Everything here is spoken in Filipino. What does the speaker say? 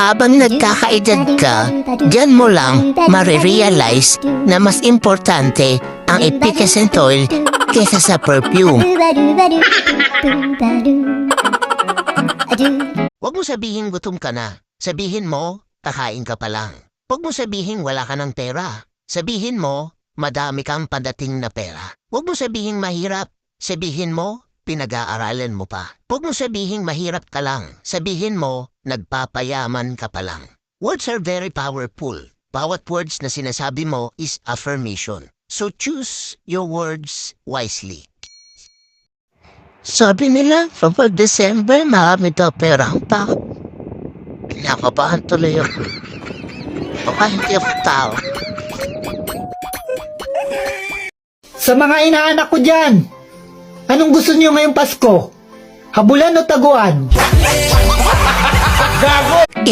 Habang nagkakaedad ka, diyan mo lang marirealize na mas importante ang efficacent oil kesa sa perfume. Huwag mo sabihin gutom ka na. Sabihin mo, kakain ka pa lang. Huwag mo sabihin wala ka ng pera. Sabihin mo, madami kang padating na pera. Huwag mo sabihin mahirap. Sabihin mo, pinag-aaralan mo pa. Huwag mo sabihin mahirap ka lang. Sabihin mo, nagpapayaman ka pa lang. Words are very powerful. Bawat words na sinasabi mo is affirmation. So choose your words wisely. Sabi nila, kapag December, marami daw pera ang tao. Kinakabahan tuloy ako. Baka hindi ako tao. Sa mga inaanak ko dyan, anong gusto niyo ngayong Pasko? Habulan o taguan?